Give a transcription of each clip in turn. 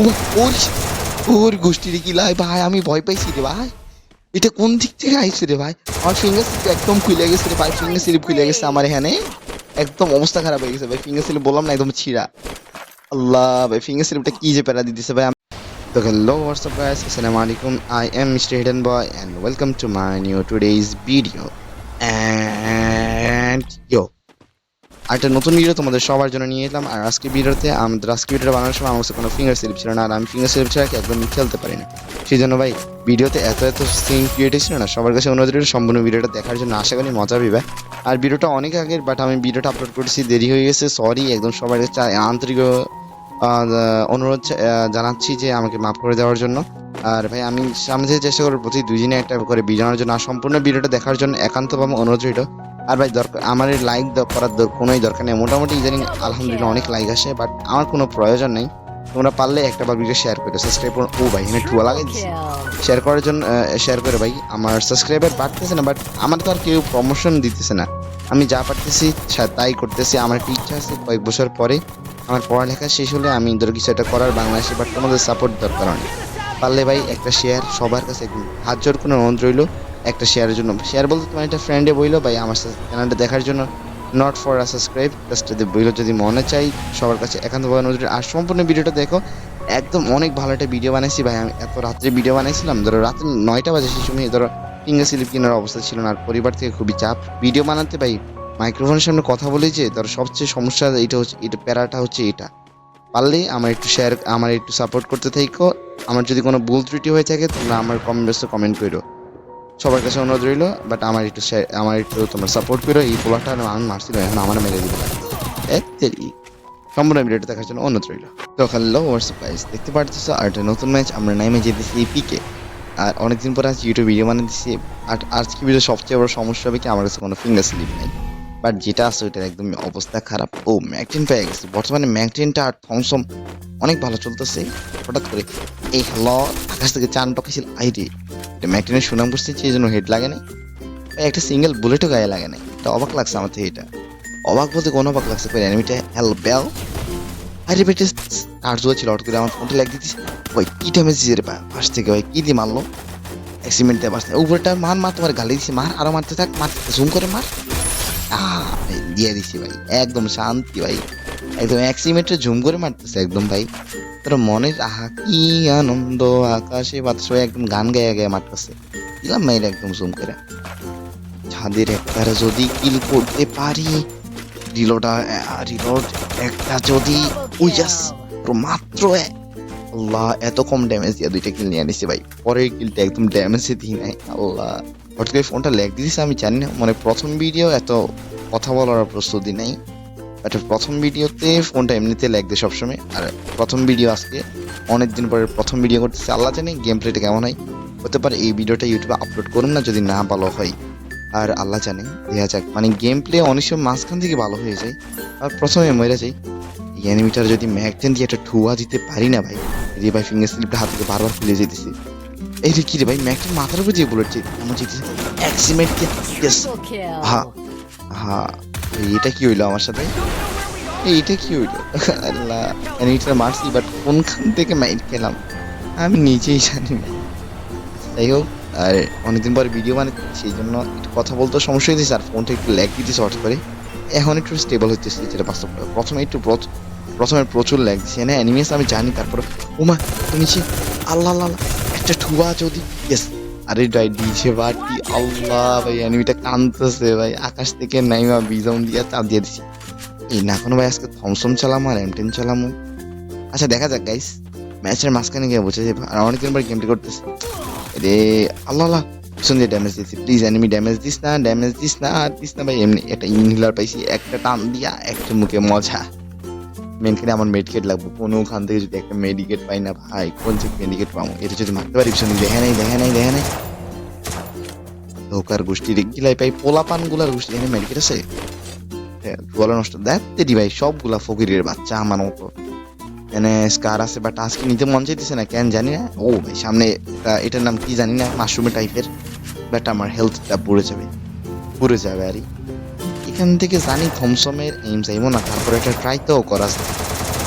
ওর ওর গোষ্ঠীর কি লাই ভাই? আমি ভয় পাইছি রে ভাই। এটা কোন দিক থেকে আইছে রে ভাই? আমার ফিঙ্গার স্লিপ একদম খুলে গেছে রে ভাই ফিঙ্গার স্লিপ খুলে গেছে আমার এখানে। একদম অবস্থা খারাপ হয়ে গেছে ভাই ফিঙ্গার স্লিপ বললাম না, একদম ছিঁড়া। আল্লাহ ভাই ফিঙ্গার স্লিপটা কি যে প্যারা দিতেছে ভাই তো হ্যালো হোয়াটসঅ্যাপ গাইস আসসালামু আলাইকুম। I am Mister Hidden Boy and welcome to my new today's video and yo একটা নতুন ভিডিও তোমাদের সবার জন্য নিয়ে এলাম। আর আজকে ভিডিওতে আমাদের আজকে ভিডিওটা বানানোর সময় আমার কোনো ফিঙ্গার স্লিপ ছিল না, আর আমি ফিঙ্গার স্লিপ ছাড়া একদমই খেলতে পারি না। সেই জন্য ভাই ভিডিওতে এত এত সিন ক্রিয়েট ছিল না, সবার কাছে অনুরোধ সম্পূর্ণ ভিডিওটা দেখার জন্য আশা করি মজা পাবে আর ভিডিওটা অনেক আগের বাট আমি ভিডিওটা আপলোড করেছি, দেরি হয়ে গেছে সরি একদম সবার কাছে আন্তরিক অনুরোধ জানাচ্ছি যে আমাকে মাফ করে দেওয়ার জন্য। আর ভাই, আমি সামনে থেকে চেষ্টা করব প্রতি দুদিনে একটা করে ভিডিও জন্য, আর সম্পূর্ণ ভিডিওটা দেখার জন্য একান্তভাবে অনুরোধ রইল। আর ভাই দরকার আমার লাইক করার কোনোই দরকার নেই। মোটামুটি ইদানিং আলহামদুলিল্লাহ অনেক লাইক আসে বাট আমার কোনো প্রয়োজন নেই। তোমরা পারলে একটা বার ভিডিও শেয়ার করে সাবস্ক্রাইব করো। ও ভাই এখানে টুয়া লাগাই দিচ্ছি শেয়ার করার জন্য শেয়ার করে ভাই আমার সাবস্ক্রাইবার বাড়তেছে না বাট আমার তো আর কেউ প্রমোশন দিতেছে না। আমি যা পারতেছি তাই করতেছি। আমার একটা ইচ্ছা আছে কয়েক বছর পরে আমার পড়ালেখা শেষ হলে আমি ধরো কিছু একটা করার বাংলাদেশে বাট তোমাদের সাপোর্ট দরকার অনেক। পারলে ভাই একটা শেয়ার সবার কাছে হাত জোর কোনো অনুরোধ রইল। একটা শেয়ারের জন্য। শেয়ার বলতে তোমার একটা ফ্রেন্ডে বইলো ভাই আমার সাথে চ্যানেলটা দেখার জন্য। Not for a subscribe just বইলো, যদি মনে চাই সবার কাছে একান্তভাবে অনুরোধ রইল। আর সম্পূর্ণ ভিডিওটা দেখো, একদম অনেক ভালো একটা ভিডিও বানাইছি ভাই। আমি এত রাত্রে ভিডিও বানাইছিলাম, ধরো রাত্রে নয়টা বাজে সেই সময় ধরো ফিঙ্গার স্লিপ কেনার অবস্থা ছিল না, আর পরিবার থেকে খুবই চাপ। ভিডিও বানাতে ভাই মাইক্রোফোনের সামনে কথা বলে যে, ধরো সবচেয়ে সমস্যা এটা হচ্ছে, এটা প্যারাটা হচ্ছে এটা। পারলে আমার একটু শেয়ার আমার একটু সাপোর্ট করতে থাকো। আমার যদি কোনো ভুল ত্রুটি হয়ে থাকে, তোমরা আমার কমেন্ট বক্সে কমেন্ট করো সবার কাছে অনুরোধ রইল বাট আমার একটু আমার একটু তোমরা সাপোর্ট করো, এই পোলাটা আমি মারছিল এখন আমার মেরে দিবে এত্তেরি সম্পূর্ণ ভিডিওটা দেখার জন্য অনুরোধ রইল। তো হ্যালো হোয়াটসঅ্যাপ গাইস দেখতে পারতেছো, আর একটা নতুন ম্যাচ আমরা নাইমে যেতেছি পিকে আর অনেকদিন পরে আজ ইউটিউব ভিডিও বানিয়ে দিচ্ছি আর আজকে ভিডিও সবচেয়ে বড় সমস্যা হবে কি, আমার কাছে কোনো ফিঙ্গার স্লিপ নেই। বাট যেটা আছে, ওইটার একদম অবস্থা খারাপ। ও, ম্যাকটিন পেয়ে গেছে। বর্তমানে ম্যাকটিনটা আর থমসম অনেক ভালো চলতেছে। হঠাৎ করে এই হ্যালো, আকাশ থেকে চান টকেছিল এটা ম্যাকটিনের সুনাম করছে সেই জন্য হেড লাগে না ভাই, একটা সিঙ্গেল বুলেটও গায়ে লাগে না এটা অবাক লাগছে আমার থেকে এটা। অবাক বলতে কোনো অবাক লাগছে কই এনিমিটা হেল বেল আরে বেটে আর জোয়া ছিল? হঠাৎ করে আমার ফোনটা লাগ দিতেছে। ভাই কি ড্যামেজ দিয়েছে রে পাশ থেকে ভাই কি দিয়ে মারলো? অ্যাক্সিডেন্ট দিয়ে পাশ থেকে। উপরটা মার মার তোমার গালি দিছে মার আরও মারতে থাক মার জুম করে মার। এই দিয়ে দিছি ভাই। একদম শান্তি ভাই। একদম এক সিমেন্টে ঝুম করে মারতেছে একদম ভাই। তোর মনের আহা, কি আনন্দ, আকাশে বাতাসে একদম গান গায়ে গায়ে মারতেছে। দিলাম মাইর একদম জুম করে। ছাদের একবার যদি কিল করতে পারি রিলোটা রিলোড একটা যদি ওই জাস মাত্র আল্লাহ, এত কম ড্যামেজ দিয়ে দুইটা কিল নিয়ে আনিছি ভাই। পরের কিলটা একদম ড্যামেজে দিই নাই, আল্লাহ। হঠাৎ করে ফোনটা ল্যাগ দিয়েছে আমি জানি না। মানে প্রথম ভিডিও এত কথা বলার প্রস্তুতি নেই। বাট প্রথম ভিডিওতে ফোনটা এমনিতে লাগবে সবসময়। আর প্রথম ভিডিও আজকে অনেক দিন পরে প্রথম ভিডিও করতেছে। আল্লাহ জানে গেম প্লেটা কেমন হয়। হতে পারে এই ভিডিওটা ইউটিউবে আপলোড করুন না যদি না ভালো হয়। আর আল্লাহ জানে দেখা যাক। মানে গেম প্লে অনেক সময় মাঝখান থেকে ভালো হয়ে যায় আর প্রথমে মরে যাই এই অ্যানিমিটার যদি ম্যাকটেন দিয়ে একটা ঠুয়া দিতে পারি না ভাই রে ভাই ফিঙ্গার স্লিপটা হাত থেকে বারবার খুলে যেতেছে। এই রে কি রে ভাই ম্যাকটেন মাথার উপর দিয়ে বুলেট এমন যেতেছে এক সিমেন্ট ইয়েস হ্যাঁ হ্যাঁ এটা কি হইল আমার সাথে? এই, এটা কি হইল? আল্লাহ অ্যানিমিটার মারছি বাট কোনখান থেকে মাইট খেলাম? আমি নিজেই জানি না। যাই হোক আর অনেকদিন পর ভিডিও মানে সেই জন্য একটু কথা বলতে সমস্যা হয়েছে আর ফোনটা একটু ল্যাগ দিতে শর্ট করে। এখন একটু স্টেবল হচ্ছে যেটা বাস্তব প্রথমে একটু প্রথমে প্রচুর ল্যাগ দিচ্ছে না অ্যানিমেস আমি জানি তারপরে উমা তুমি আল্লাহ আল্লাহ, একটা ঠুয়া যদি ইয়েস আরে ডাই দিয়েছে বাটি আল্লাহ ভাই অ্যানিমিটা কানতেছে ভাই। আকাশ থেকে নাইমা বিজন দিয়া চাপ দিয়ে দিছি। এই না কোনো ভাই, আজকে থমসম চালামো আর এমটেন চালামো। আচ্ছা দেখা যাক গাইস ম্যাচের মাঝখানে গিয়ে বসে যাবে আর অনেকদিন পর গেমটি করতেছে। রে, আল্লাহ আল্লাহ। পিছন ড্যামেজ দিয়েছি প্লিজ এনিমি ড্যামেজ দিস না ড্যামেজ দিস না, আর দিস না ভাই। এমনি একটা ইনহিলার পাইছি, একটা টান দিয়া, একটা মুখে মজা। মেন করে আমার মেডিকেট লাগবে। কোনো ওখান থেকে যদি একটা মেডিকেট পাই না ভাই, কোন থেকে মেডিকেট পাবো? এটা যদি মারতে পারি, পিছনে দেখে নাই দেখে নাই দেখে নাই। ধোকার গোষ্ঠী গিলাই পাই পোলাপানগুলার গোষ্ঠী এখানে মেডিকেট আছে? গলা নষ্ট। দেখতে ভাই, সবগুলা ফকিরের বাচ্চা আমার মতো। এনে স্কার আছে বাট আজকে নিতে মন চাইতেছে না, কেন জানি না। ও ভাই, সামনে এটার নাম কি জানি না মাশরুমের টাইপের বাট আমার হেলথটা পড়ে যাবে। পড়ে যাবে আরই এখান থেকে জানি থমসমের এইম চাইব না, তারপরে একটা ট্রাই তো করা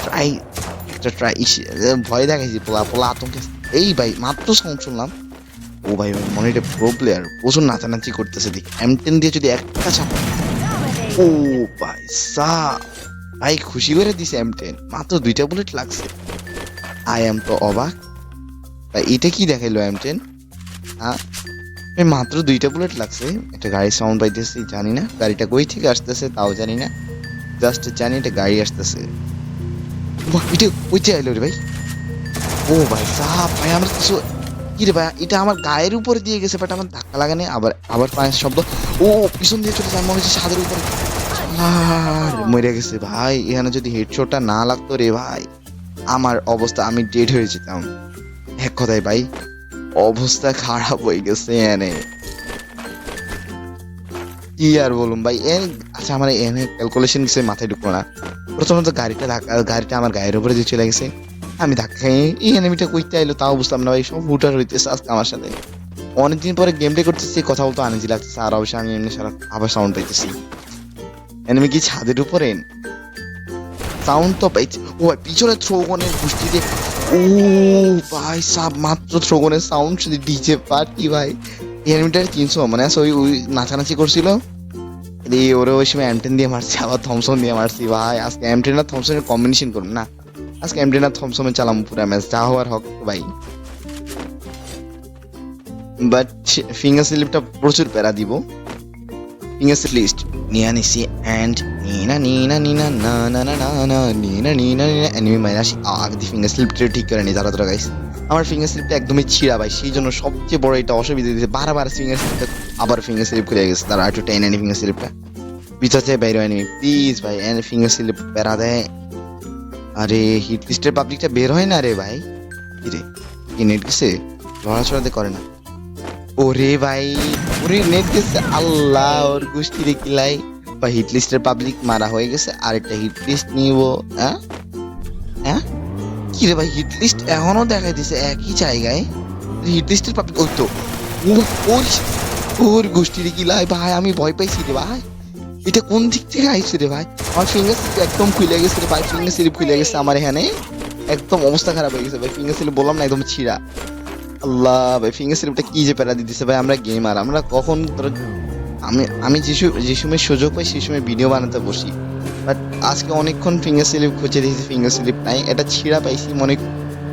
ট্রাই একটা ট্রাই ভয় দেখাইছি পোলা পোলা আতঙ্কে এই ভাই, মাত্র সাউন্ড শুনলাম। ও ভাই ভাই, মনে এটা প্রো প্লেয়ার প্রচুর নাচানাচি করতেছে দেখি। এম টেন দিয়ে যদি একটা চাপ ও ভাই, সা। ভাই, খুশি করে দিছে এম টেন মাত্র দুইটা বুলেট লাগছে। আই এম তো অবাক। ভাই, এটা কি দেখাইলো এম টেন হ্যাঁ? মাত্র দুইটা বুলেট লাগছে। একটা গাড়ির সাউন্ড পাইতেছি, জানি না। গাড়িটা কই থেকে আসতেছে তাও জানি না। জাস্ট জানি এটা গাড়ি আসতেছে। এটা কইতে আইলো রে ভাই? ও ভাই সাহ ভাই আমার কিছু কি রে ভাই, এটা আমার গায়ের উপরে দিয়ে গেছে বাট আমার ধাক্কা লাগানে। আবার আবার পায়ের শব্দ। ও, পিছন দিয়ে চলে যায়, মনে হচ্ছে ছাদের উপরে। মরে গেছে ভাই। এখানে যদি হেডশটটা না লাগতো রে ভাই, আমার অবস্থা, আমি ডেড হয়ে যেতাম। এক কথায় ভাই অবস্থা খারাপ হয়ে গেছে এনে। কি আর বলুন ভাই, এ আচ্ছা আমার এনে ক্যালকুলেশন কিছু মাথায় ঢুকলো না। প্রথমত গাড়িটা গাড়িটা আমার গায়ের উপরে দিয়ে চলে গেছে, আমি ধাক্কা খাই এই এনিমিটা কইতে আইলো, তাও বুঝলাম না ভাই, সব হুটার হইতেছে আজকে আমার সাথে। অনেকদিন পরে গেম প্লে করতেছি, কথা বলতে আনিজি লাগতেছে, আর অবশ্যই আমি এমনি সারা আবার সাউন্ড পাইতেছি। এনিমি কি ছাদের উপরে? সাউন্ড তো পাইছি। ও পিছনে থ্রোগনের গোষ্ঠী দিয়ে ও ভাই, সাব, মাত্র থ্রোগনের সাউন্ড শুধু ডিজে পার্টি, ভাই। এই এনিমিটার তিনশো মানে ওই ওই নাচানাচি করছিল। এই ওরে ওই সময় এমটেন দিয়ে মারছি, আবার থমসন দিয়ে মারছি, ভাই। আজকে এমটেন আর থমসনের কম্বিনেশন করুন, না। আজকে এমটেন আর থমসনে চালাম পুরো ম্যাচ যা হওয়ার হক, ভাই। বাট ফিঙ্গার স্লিপটা প্রচুর প্যারা দিব। ফিঙ্গার স্লিপ লিস্ট নিয়া নিসি অ্যান্ড নিনা নিনা নিনা না না না না না নিনা নিনা নিনা এনিমি মাইনাস আগে দিয়ে ফিঙ্গার স্লিপটা ঠিক করে নি তারা তারা গাইস আমার ফিঙ্গার স্লিপটা একদমই ছিঁড়া ভাই, সেই জন্য সবচেয়ে বড় এটা অসুবিধা দিয়েছে বারবার ফিঙ্গার স্লিপটা আবার ফিঙ্গার স্লিপ খুলে গেছে। তারা একটু টেন এনি ফিঙ্গার স্লিপটা থেকে বাইরে হয়নি প্লিজ ভাই, এনে ফিঙ্গার স্লিপ প্যারা দেয়। আরে হিট লিস্টের পাবলিকটা বের হয় না রে ভাই। কি রে? কি নেট গেছে? লড়াচড়াতে করে না। ওরে ভাই, ওরে নেট গেছে। আল্লাহ, ওর গোষ্ঠী দেখিলাই বা হিট লিস্টের পাবলিক মারা হয়ে গেছে, আরেকটা হিট লিস্ট নিব হ্যাঁ হ্যাঁ কি রে ভাই হিট লিস্ট এখনও দেখাই দিছে একই জায়গায়? হিট লিস্টের পাবলিক ওই তো ওর ওর গোষ্ঠী দেখিলাই ভাই, আমি ভয় পাইছি রে ভাই। এটা কোন দিক থেকে আইছে রে ভাই? আমার ফিঙ্গার স্লিপ একদম খুলে গেছে রে ভাই ফিঙ্গার স্লিপ খুলে গেছে আমার এখানে। একদম অবস্থা খারাপ হয়ে গেছে ভাই ফিঙ্গার স্লিপ বললাম না, একদম ছিঁড়া। আল্লাহ ভাই ফিঙ্গার স্লিপটা কি যে প্যারা দিতেছে ভাই, আমরা গেমার আমরা কখন আমি আমি যে সু- যে সময় সুযোগ পাই সেই সময় ভিডিও বানাতে বসি। বাট আজকে অনেকক্ষণ ফিঙ্গার স্লিপ খুঁজে দিয়েছি ফিঙ্গার স্লিপ নাই। এটা ছিঁড়া পাইছি মনে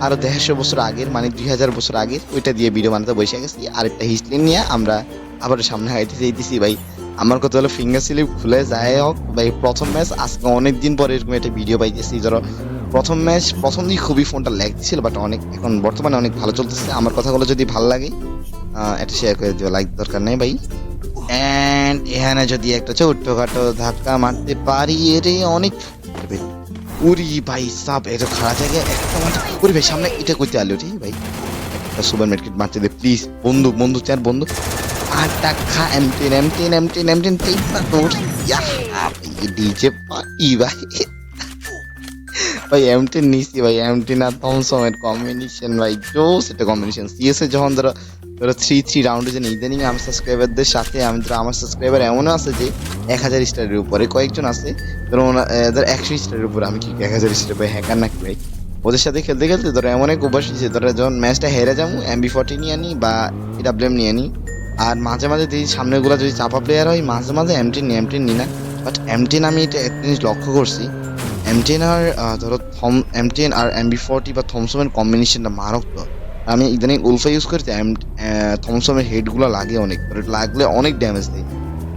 আরও দেড়শো বছর আগের মানে দুই হাজার বছর আগের। ওইটা দিয়ে ভিডিও বানাতে বসে গেছি। আরেকটা হিস্ট্রি নিয়ে আমরা আবার সামনে হাইতে যেতেছি ভাই। আমার কথা হলো ফিঙ্গার স্লিপ খুলে যায় হোক, ভাই, প্রথম ম্যাচ আজকে অনেক দিন পরে এরকম একটা ভিডিও পাইতেছি। ধরো, প্রথম ম্যাচ প্রথম দিন খুবই ফোনটা ছিল বাট অনেক, এখন বর্তমানে অনেক ভালো চলতেছে। আমার কথাগুলো যদি ভালো লাগে এটা শেয়ার করে দিও লাইক দরকার নেই, ভাই। অ্যান্ড এখানে যদি একটা ছোট্টখাটো ধাক্কা মারতে পারি, এরে অনেক উরি ভাই সাপ এটা খারাপ জায়গায় একটা উরি ভাই, সামনে এটা করতে আলো ঠিক ভাই। একটা সুপার মার্কেট মারতে দে প্লিজ বন্ধু বন্ধু, চার বন্ধু। আর টাকা এমটেন এমটেন এমটেন এমটেন না তোর ডিজে পার্টি, ভাই। ভাই এম এমটেন নিছি, ভাই এম এমটেন আর থমসমের কম্বিনেশন ভাই জোস একটা কম্বিনেশন সিএস এ যখন ধরো ধরো থ্রি থ্রি রাউন্ডে যে ইদানিং আমার সাবস্ক্রাইবারদের সাথে আমি ধরো আমার সাবস্ক্রাইবার এমনও আছে যে এক হাজার স্টারের উপরে কয়েকজন আছে, ধরো ধরো একশো স্টারের উপরে আমি কি এক হাজার স্টার ভাই হ্যাকার নাকি ভাই ওদের সাথে খেলতে খেলতে ধরো এমন এক অভ্যাস হয়েছে, ধরো যখন ম্যাচটা হেরে যাব এমবি ফর্টি নিয়ে আনি বা এডাব্লিউএম নিয়ে আনি, আর মাঝে মাঝে যদি সামনেগুলো যদি চাপা প্লেয়ার হয়, মাঝে মাঝে এমটিন নিই এমটিন নিই না। বাট এম এমটিন আমি এটা একটা জিনিস লক্ষ্য করছি এমটিন আর ধরো থম এমটিন আর এমবি ফর্টি বা থমসমের কম্বিনেশনটা মারাত্মক। আমি ইদানিং উলফা ইউজ করি থমসমের হেডগুলো লাগে অনেক লাগলে অনেক ড্যামেজ দেয়।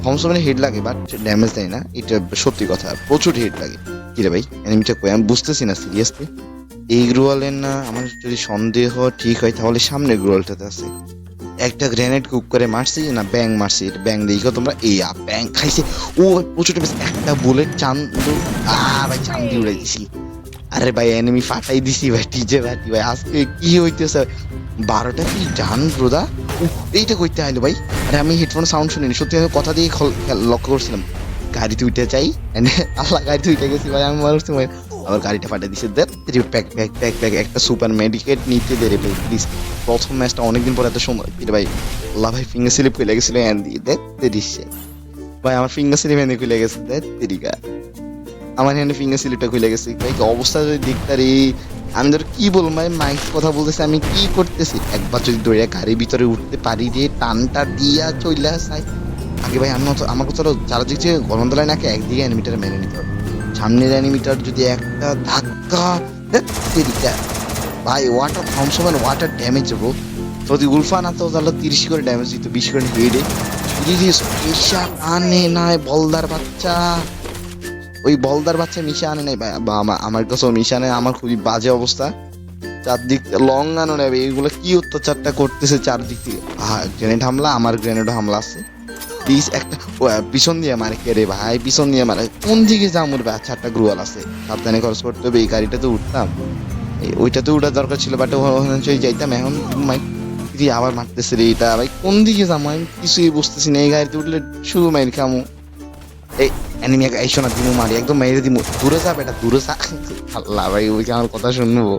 থমসমের হেড লাগে বাট ড্যামেজ দেয় না। এটা সত্যি কথা, প্রচুর হেড লাগে। কি রে ভাই এনিমিটা কই? আমি বুঝতেছি না সিরিয়াসলি এই গ্রোয়ালের না আমার যদি সন্দেহ ঠিক হয়, তাহলে সামনের গ্রোয়ালটাতে আছে। একটা গ্রেনেড কুক করে মারছি না ব্যাং মারছি, এটা ব্যাং দেখো তোমরা? এই ব্যাং খাইছে। ও, প্রচুর একটা বুলেট চান্দু আ, ভাই, চান্দি উড়াই দিছি আরে ভাই এনিমি ফাটাই দিছি ভাই টিজে ভাই ভাই। আজকে কি হইতেছে? বারোটা কি জান ব্রোদা? এইটা কইতে আইলো ভাই। আরে আমি হেডফোন সাউন্ড শুনিনি, সত্যি কথা দিয়ে লক্ষ্য করছিলাম। গাড়িতে উঠে যাই আল্লাহ গাড়িতে উঠে গেছি ভাই, আমি মানুষ সময় আবার গাড়িটা ফাটে দিছে। দেখ প্যাক প্যাক প্যাক প্যাক একটা সুপার মেডিকেট নিতে দে ভাই প্লিজ প্রথম ম্যাচটা অনেকদিন পর এত সময় কি ভাই। আল্লাহ ভাই ফিঙ্গার স্লিপ খুলে গেছিল এন্ড দিয়ে, দেখ দিচ্ছে ভাই, আমার ফিঙ্গার স্লিপ এনে খুলে গেছে, দেখ তেরিকা আমার এখানে ফিঙ্গার স্লিপটা খুলে গেছে। ভাই অবস্থা যদি দেখতারি আমি ধর কি বলব, ভাই মাইক কথা বলতেছে, আমি কি করতেছি? একবার যদি দৌড়ে গাড়ির ভিতরে উঠতে পারি রে, টানটা দিয়া চইলা যাই আগে ভাই, আমি আমাকে তো যারা গরম তলায় নাকি একদিকে অ্যানিমিটার মেনে নিতে হবে। সামনের অ্যানিমিটার যদি একটা ধাক্কা তেরিকা। ভাই ওয়াটার থমসম্যান ওয়াটার ড্যামেজ ব্রো যদি উলফা না তো তাহলে তিরিশ করে ড্যামেজ দিত, বিশ করে হেডে মিশা আনে নাই বলদার বাচ্চা। ওই বলদার বাচ্চা মিশা আনে নাই, বা আমার কাছেও মিশা নেই, আমার খুবই বাজে অবস্থা। চারদিক লং আনো নেবে এইগুলো কি অত্যাচারটা করতেছে চারদিক থেকে গ্রেনেড হামলা, আমার গ্রেনেড হামলা আছে। প্লিজ একটা পিছন দিয়ে মারে, কে রে ভাই? পিছন দিয়ে মারে। কোন দিকে যামুর ভাই আচ্ছা একটা গ্রুয়াল আছে? সাবধানে খরচ করতে হবে, এই গাড়িটাতে উঠতাম। ওইটাতে উঠার দরকার ছিল বাট ওখানে যাইতাম, এখন মাই আবার মারতেছে রে এটা। ভাই, কোন দিকে যাব আমি কিছুই বুঝতেছি না, এই গাড়িতে উঠলে শুধু মাইর খামু। এই অ্যানিমি এই শোনা দিমু মারি, একদম মেরে দিমু। দূরে যা বেটা, দূরে যা। আল্লাহ ভাই, ওই কি আমার কথা শুনব।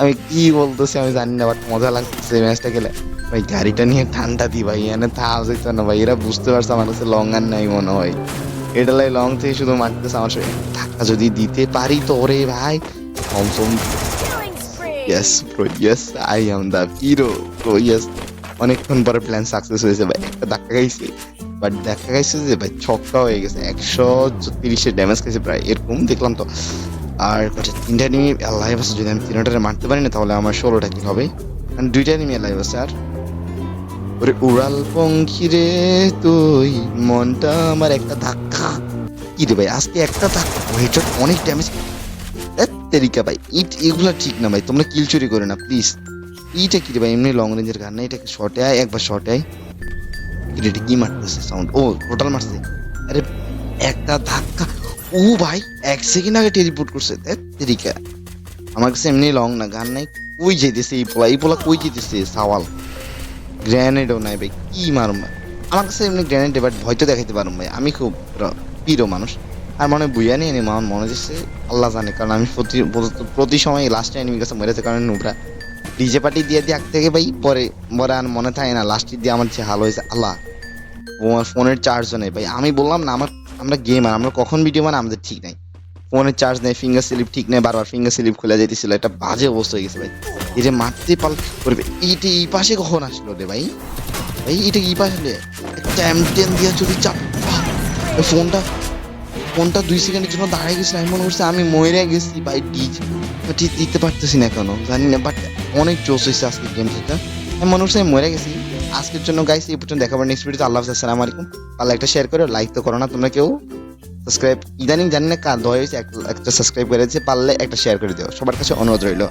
আমি কি বলতেছি আমি জানি না বাট মজা লাগতেছে ম্যাচটা খেলে। ভাই, গাড়িটা নিয়ে ঠান্ডা দি ভাই এনে থাকা যেত না ভাই, এরা বুঝতে পারছে আমার কাছে লং আর নাই মনে হয়। এটা লাই লং থেকে শুধু মারতেছে আমার সাথে ধাক্কা যদি দিতে পারি তো রে ভাই। Killing yes yes I am the hero bro yes অনেকক্ষণ পরে প্ল্যান সাকসেস হয়েছে ভাই, একটা ধাক্কা খাইছে। বাট দেখা গেছে যে, ভাই, ছক্কা হয়ে গেছে। একশো তিরিশের ড্যামেজ খাইছে প্রায়, এরকম দেখলাম তো। আর কটা তিনটা নিয়ে আল্লাহ বাসে যদি আমি তিনটারে মারতে পারি না, তাহলে আমার ষোলোটা কি হবে। কারণ দুইটা নিয়ে আল্লাহ বাসে আর ওরে উড়াল পঙ্খি রে, তুই মনটা আমার একটা ধাক্কা। কি রে ভাই, আজকে একটা ধাক্কা? হেডশট অনেক ড্যামেজ তেরিকা ভাই ইট এগুলো ঠিক না ভাই, তোমরা কিল চুরি করে না প্লিজ এইটা কি রে ভাই, এমনি লং রেঞ্জের গান না, এটাকে শর্টে আয়, একবার শর্টে আয়। এটা কি মারতেছে সাউন্ড ও টোটাল মারছে। আরে, একটা ধাক্কা। ও ভাই, এক সেকেন্ড আগে টেলিপোর্ট করছে। তেরিকা। আমার কাছে এমনি লং না, গান নাই। কই যেতেছে এই পোলা? এই পোলা কই যেতেছে সাওয়াল। গ্র্যানেডও নাই ভাই, কি মারুম? আমার কাছে এমনি গ্র্যানেড এবার ভয় তো দেখাইতে পারুম ভাই। আমি খুব প্রিয় মানুষ। আর মনে বুঝা নিয়ে আমার মনে হচ্ছে আল্লাহ জানে, কারণ আমি প্রতি প্রতি- সময় লাস্টে এনিমির কাছে মেরেছে কারণ নুবরা। ডিজে পার্টি দিয়ে দিয়ে আগ থেকে ভাই, পরে পরে আর মনে থাকে না লাস্টের দিয়ে আমার যে হাল হয়েছে, আল্লাহ। ফোনের চার্জও নেই। ভাই, আমি বললাম না, আমার, আমরা গেমার আমরা কখন ভিডিও মানে আমাদের ঠিক নাই। ফোনের চার্জ নেই ফিঙ্গার স্লিপ ঠিক নেই, বারবার ফিঙ্গার স্লিপ খুলে যেতেছিল এটা বাজে অবস্থা হয়ে গেছে ভাই। এটা মারতে পারল করবে এইটা এই পাশে কখন আসলো রে ভাই? ভাই এটা কি পাশে চ্যাম্পিয়ন দিয়ে যদি চাপ। ফোনটা ফোনটা দুই সেকেন্ডের জন্য দাঁড়িয়ে গেছিল, আমি মনে করছি আমি মরে গেছি ভাই, ডিজ। ঠিক দিতে পারতেছি না কেন, জানি না বাট অনেক জোশ হয়েছে আজকের গেমটা আমি মনে করছি আমি মরে গেছি। আজকের জন্য গাইস এই পর্যন্ত দেখাবার নেক্সট ভিডিওতে আল্লাহ আসসালামু আলাইকুম। পারলে একটা শেয়ার করো লাইক তো করো না তোমরা কেউ। সাবস্ক্রাইব ইদানিং জানি না কার দয়া হয়েছে একটা সাবস্ক্রাইব করেছে পারলে একটা শেয়ার করে দিও। সবার কাছে অনুরোধ রইল।